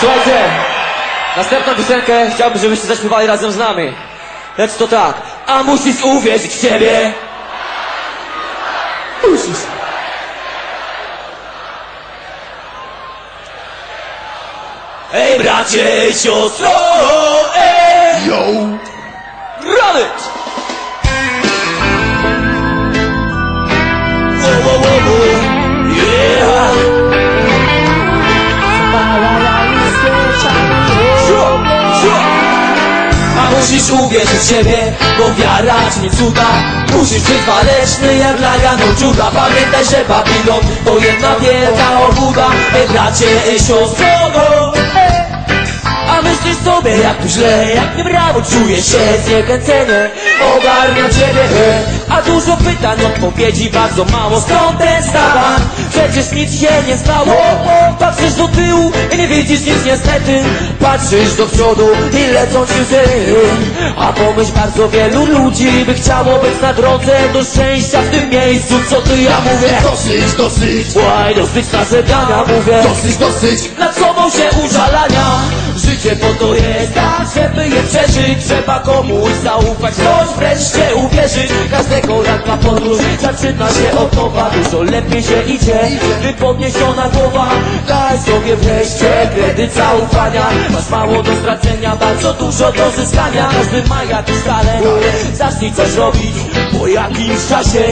Słuchajcie, następną piosenkę chciałbym, żebyście zaśpiewali razem z nami. Lecz to tak. A musisz uwierzyć w siebie. Musisz. Ej bracie, siostro, ej! Yo! Run it! Whoa, whoa, whoa, whoa. Yeah! A musisz uwierzyć w siebie, bo wiara czyni cuda. Musisz być waleczny jak Lagan od Juda Pamiętaj, że Babilon to jedna wielka obłuda. Ej bracie, ej siostro, no. A myślisz sobie jak tu źle, jak nie brawo się. Zniechęcenie, ogarnia ciebie. A dużo pytań, odpowiedzi bardzo mało Skąd ten stawan? Przecież nic się nie stało Patrzysz do tyłu i nie widzisz nic niestety Patrzysz do przodu i lecą ci łzy A pomyśl bardzo wielu ludzi by chciało być na drodze do szczęścia w tym miejscu Co ty ja mówię? Dosyć, dosyć! Łaj, dosyć narzekania mówię Dosyć, dosyć! nad sobą się użalania Życie po to jest przeżyć Trzeba komuś zaufać, ktoś wreszcie uwierzyć Każdego ranka podróż. Zaczyna się od nowa Dużo lepiej się idzie, gdy podniesiona głowa Daj sobie wreszcie kredyt zaufania. Masz mało do stracenia, bardzo dużo do zyskania. Każdy ma jakiś talent, zacznij coś robić Po jakimś czasie,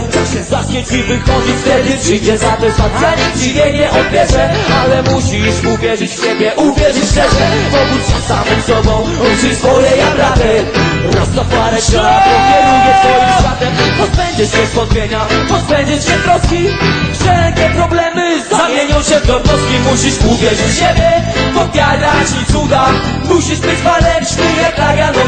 zacznie ci wychodzić Wtedy przyjdzie satysfakcja, nikt ci nie odbierze Ale musisz uwierzyć w siebie, uwierzyć szczerze. Pomóc się samym sobą, uczyj swoje ja bratę Rastafari świat pokieruje twoim światem. Pozbędziesz się zwątpienia, pozbędziesz się troski. Wszelkie problemy zamienią się w jednostki Musisz uwierzyć w siebie, bo wiara ci cuda. Musisz być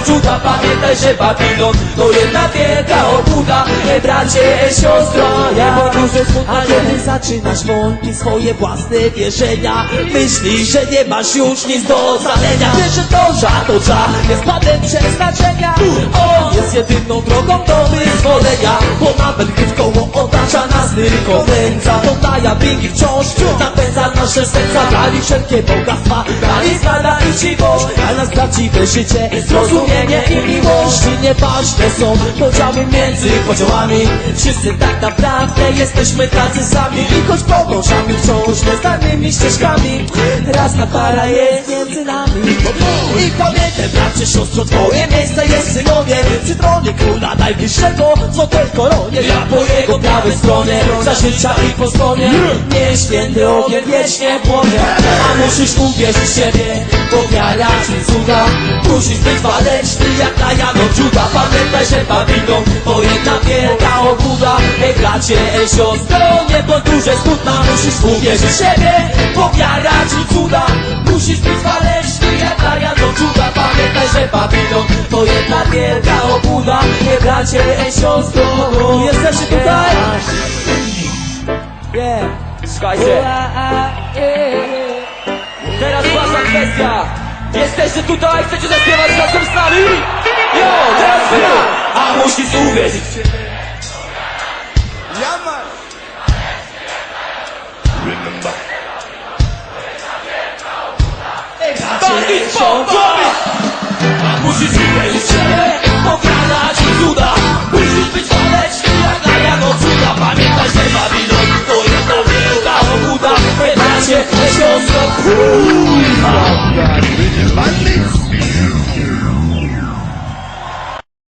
Juda Pamiętaj, że Babilon to jedna wielka obłuda Ej bracie, ej siostro, nie smutna A kiedy zaczynasz wątpić swoje własne wierzenia. Myślisz, że nie masz już nic do zalenia Wiesz, że to żartocza jest padem przeznaczenia. On jest jedyną drogą do wyzwolenia Bo nawet gdy w koło otacza nas tylko nędza To daja bingi wciąż napędza nasze serca. Dali wszelkie bogactwa, dali zdrada i chciwość A nas prawdziwe życie, zrozumienie i miłość nieważne są podziały między podziałami. Wszyscy tak naprawdę jesteśmy tacy sami. I choć podążamy wciąż nieznanymi ścieżkami. Raz na para jest między nami. I pamiętaj bracie, siostro, twoje miejsce jest w Synowie. Przy tronie króla najbliższego, co tej koronie Ja po jego prawej stronie, za życia i po stronie Nie święty ogień wiecznie płonie. A musisz uwierzyć w siebie, wiara ci cuda Musisz być waleczny jak na Jano Juda Pamiętaj, że Babilon to jedna wielka obłuda Ej bracie, ej siostro, nie podróże smutna. Musisz uwierzyć w siebie, bo wiara ci cuda. Musisz być waleczny jak na Jano Juda Pamiętaj, że Babilon to jedna wielka obłuda Ej bracie, ej siostro, jesteście tutaj? Yeah. Słuchajcie, kwestia Jesteście tutaj, chcecie zaśpiewać razem z nami? Jo, teraz wy! A musisz uwierzyć Ja man! Remember. Bandit bombowy! A musisz uwierzyć wielka